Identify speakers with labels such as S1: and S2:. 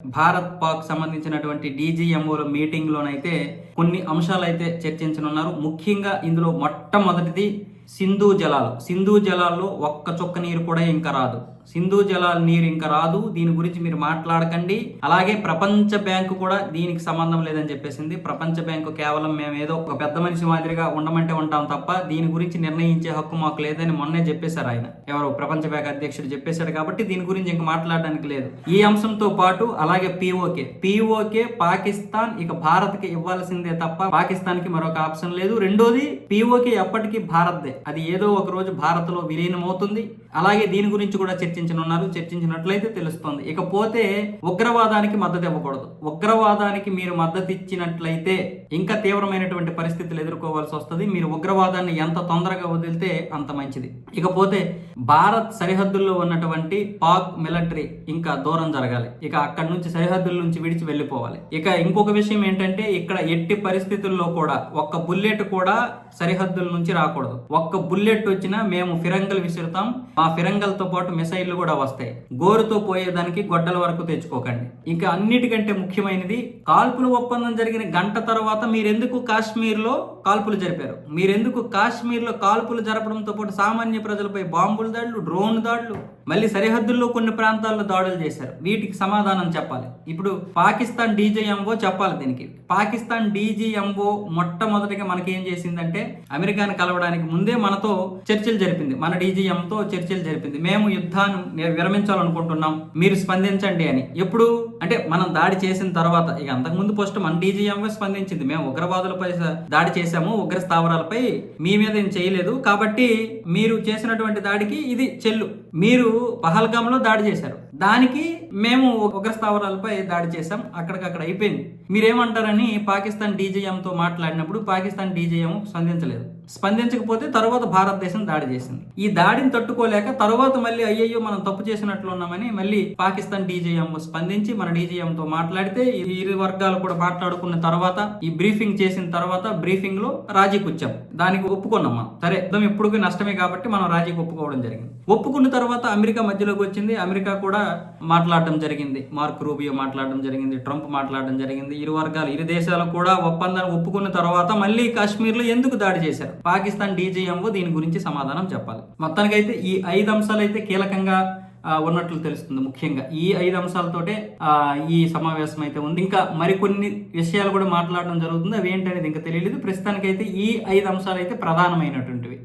S1: భారత్ పాక్ సంబంధించినటువంటి డీజీఎంఓల మీటింగ్ లోనైతే కొన్ని అంశాలు అయితే చర్చించనున్నారు. ముఖ్యంగా ఇందులో మొట్టమొదటిది సింధు జలాలు. సింధు జలాల్లో ఒక్క చుక్క నీరు కూడా ఇంకా రాదు. సింధు జలాల నీరు ఇంకా రాదు. దీని గురించి మీరు మాట్లాడకండి. అలాగే ప్రపంచ బ్యాంకు కూడా దీనికి సంబంధం లేదని చెప్పేసింది. ప్రపంచ బ్యాంకు కేవలం మేము ఏదో ఒక పెద్ద మనిషి మాదిరిగా ఉండమంటే ఉంటాం తప్ప దీని గురించి నిర్ణయించే హక్కు మాకు లేదని మొన్నే చెప్పేశారు ఆయన. ఎవరు ప్రపంచ బ్యాంక్ అధ్యక్షుడు చెప్పేశాడు కాబట్టి దీని గురించి ఇంకా మాట్లాడడానికి లేదు. ఈ అంశంతో పాటు అలాగే పిఓకే. పిఓకే పాకిస్తాన్ ఇక భారత్కి ఇవ్వాల్సిందే తప్ప పాకిస్తాన్కి మరొక ఆప్షన్ లేదు. రెండోది పిఓకే ఎప్పటికీ భారత్దే. అది ఏదో ఒక రోజు భారత్లో విలీనమవుతుంది. అలాగే దీని గురించి కూడా చర్చించనున్నారు చర్చించినట్లయితే తెలుస్తుంది. ఇకపోతే ఉగ్రవాదానికి మద్దతు ఇవ్వకూడదు. ఉగ్రవాదానికి మీరు మద్దతు ఇచ్చినట్లయితే ఇంకా తీవ్రమైనటువంటి పరిస్థితులు ఎదుర్కోవాల్సి వస్తుంది. మీరు ఉగ్రవాదాన్ని ఎంత తొందరగా వదిలితే అంత మంచిది. ఇకపోతే భారత్ సరిహద్దుల్లో ఉన్నటువంటి పాక్ మిలిటరీ ఇంకా దూరం జరగాలి. ఇక అక్కడి నుంచి సరిహద్దుల నుంచి విడిచి వెళ్ళిపోవాలి. ఇక ఇంకొక విషయం ఏంటంటే ఇక్కడ ఎట్టి పరిస్థితుల్లో కూడా ఒక్క బుల్లెట్ కూడా సరిహద్దుల నుంచి రాకూడదు. ఒక్క బుల్లెట్ వచ్చినా మేము ఫిరంగల్ విసురుతాం. ఆ ఫిరంగల్తో పాటు మిసైల్ మిసైళ్ళు కూడా వస్తాయి. గోరుతో పోయేదానికి గొడ్డల వరకు తెచ్చుకోకండి. ఇంకా అన్నిటికంటే ముఖ్యమైనది కాల్పుల ఒప్పందం జరిగిన గంట తర్వాత మీరెందుకు కాశ్మీర్లో కాల్పులు జరిపారు? మీరెందుకు కాశ్మీర్లో కాల్పులు జరపడంతో పాటు సామాన్య ప్రజలపై బాంబుల దాడులు డ్రోన్ దాడులు మళ్ళీ సరిహద్దుల్లో కొన్ని ప్రాంతాల్లో దాడులు చేశారు? వీటికి సమాధానం చెప్పాలి. ఇప్పుడు పాకిస్తాన్ డీజీఎంఓ చెప్పాలి దీనికి. పాకిస్తాన్ డీజీఎంఓ మొట్టమొదటిగా మనకి ఏం చేసిందంటే అమెరికాను కలవడానికి ముందే మనతో చర్చలు జరిపింది. మన డీజీఎంతో చర్చలు జరిపింది. మేము యుద్ధాన్ని విరమించాలనుకుంటున్నాం మీరు స్పందించండి అని. ఎప్పుడు? అంటే మనం దాడి చేసిన తర్వాత ఇక అంతకుముందు పోస్ట్ మన డీజీఎంఏ స్పందించింది. మేము ఉగ్రవాదులపై దాడి చేశాము ఉగ్ర స్థావరాలపై. మీ మీద ఏం చేయలేదు. కాబట్టి మీరు చేసినటువంటి దాడికి ఇది చెల్లు. మీరు పహల్గామ్లో దాడి చేశారు. దానికి మేము ఉగ్ర స్థావరాలపై దాడి చేశాం. అక్కడికక్కడ అయిపోయింది. మీరేమంటారని పాకిస్తాన్ డీజీఎంతో మాట్లాడినప్పుడు పాకిస్తాన్ డీజీఎం స్పందించలేదు. స్పందించకపోతే తర్వాత భారతదేశం దాడి చేసింది. ఈ దాడిని తట్టుకోలేక తర్వాత మళ్ళీ అయ్యయ్యో మనం తప్పు చేసినట్లు ఉన్నామని మళ్ళీ పాకిస్తాన్ డీజీఎం స్పందించి మన DGM తో మాట్లాడితే ఈ ఇరు వర్గాలు కూడా మాట్లాడుకున్న తర్వాత ఈ బ్రీఫింగ్ చేసిన తర్వాత బ్రీఫింగ్లో రాజీకి వచ్చాం. దానికి ఒప్పుకున్నాం మనం. సరే యుద్ధం ఎప్పుడు నష్టమే కాబట్టి మనం రాజీకి ఒప్పుకోవడం జరిగింది. ఒప్పుకున్న తర్వాత అమెరికా మధ్యలోకి వచ్చింది. అమెరికా కూడా మాట్లాడడం జరిగింది. మార్క్ రూబియో మాట్లాడడం జరిగింది. ట్రంప్ మాట్లాడడం జరిగింది. ఇరు వర్గాలు ఇరు దేశాలు కూడా ఒప్పందాన్ని ఒప్పుకున్న తర్వాత మళ్ళీ కాశ్మీర్లో ఎందుకు దాడి చేశారు? పాకిస్తాన్ డీజీఎంఓ దీని గురించి సమాధానం చెప్పాలి. మొత్తానికైతే ఈ ఐదు అంశాలు అయితే కీలకంగా ఉన్నట్లు తెలుస్తుంది ముఖ్యంగా. ఈ ఐదు అంశాలతోటే ఈ సమావేశం అయితే ఉంది. ఇంకా మరికొన్ని విషయాలు కూడా మాట్లాడడం జరుగుతుంది. అవి ఏంటనేది ఇంకా తెలియలేదు. ప్రస్తుతానికైతే ఈ ఐదు అంశాలు అయితే ప్రధానమైనటువంటివి.